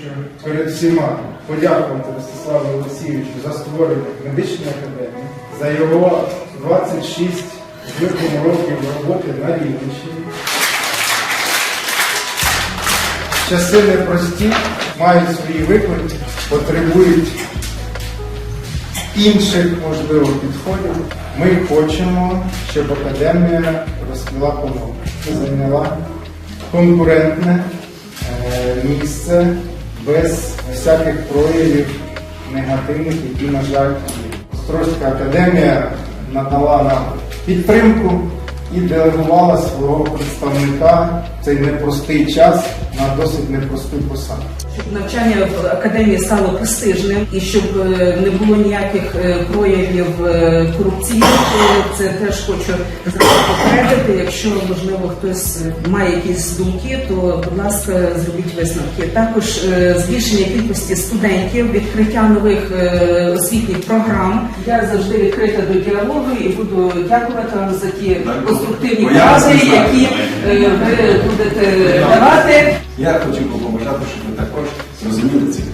Хочу перед всіма подякувати Ростиславу Олексійовичу за створення медичної академії, за його 26 з років роботи на Рівненщині. Часи непрості, мають свої виклики, потребують інших, можливо, підходів. Ми хочемо, щоб академія розквіла по-новому, зайняла конкурентне е, місце без всяких проявів негативних, які, на жаль, є. Острозька академія надала нам підтримку і делегувала свого представника в цей непростий час на досить непросту посаду. Щоб навчання в академії стало престижним і щоб е, не було ніяких е, проявів е, корупційних, це теж хочу попередити. Якщо можливо хтось має якісь думки, то будь ласка, зробіть висновки. Також збільшення кількості студентів, відкриття нових освітніх програм. Я завжди відкрита до діалогу і буду дякувати вам за ті конструктивні поради, які е, ви будете давати. Я хочу побажати, щоб ви також зрозуміли цих